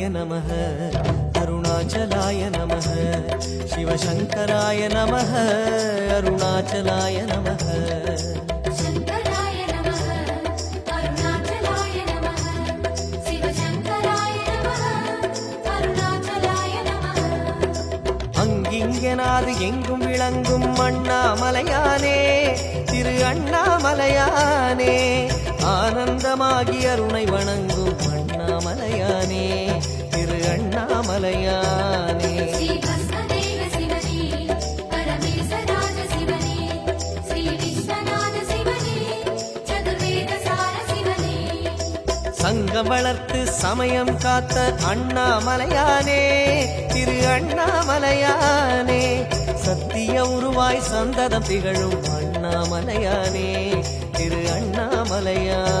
शङ्कराय नमः अरुणाचलाय नमः शिवशङ्कराय नमः अरुणाचलाय नमः சங்கராய நமः அருணாச்சலாய நமः சிவசங்கராய நமः அருணாச்சலாய நமः அங்கிங்கனாது எங்கும் விளங்கும் அண்ணாமலையானே திரு அண்ணாமலையானே ஆனந்தமாகி அருணை வணங்கும் அண்ணாமலையானே திரு அண்ணாமலையானே. சங்கம் வளர்த்து சமயம் காத்த அண்ணாமலையானே. திரு அண்ணாமலையானே. சத்திய உருவாய் சந்ததம் திகழும் அண்ணாமலையானே. திரு அண்ணாமலையானே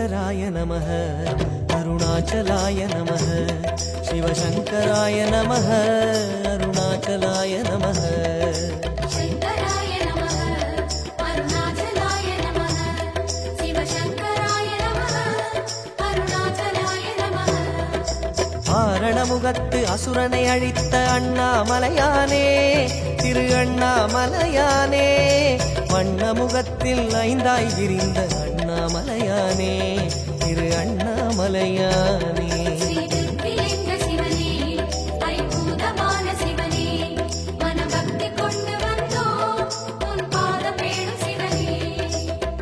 சங்கராய நமः அருணாச்சலாய நமः சிவசங்கராய நமः அருணாச்சலாய நமः ஆரணமுகத்து அசுரனை அழித்த அண்ணாமலையானே திரு அண்ணாமலையானே வண்ணமுகத்தில் ஐந்தாய் விரிந்த அண்ணாமலையானே திரு அண்ணாமலையானே.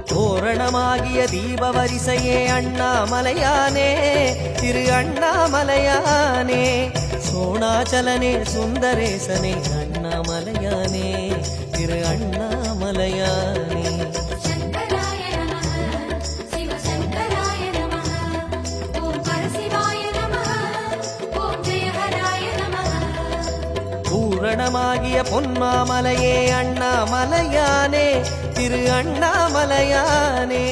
தோரணமாகிய தீப வரிசையே அண்ணாமலையானே திரு அண்ணாமலையானே. சோணாச்சலனே சுந்தரேசனே அண்ணாமலையானே திரு அண்ணாமலையானே பூரணமாகிய பொன்மாமலையே அண்ணாமலையானே திரு அண்ணாமலையானே.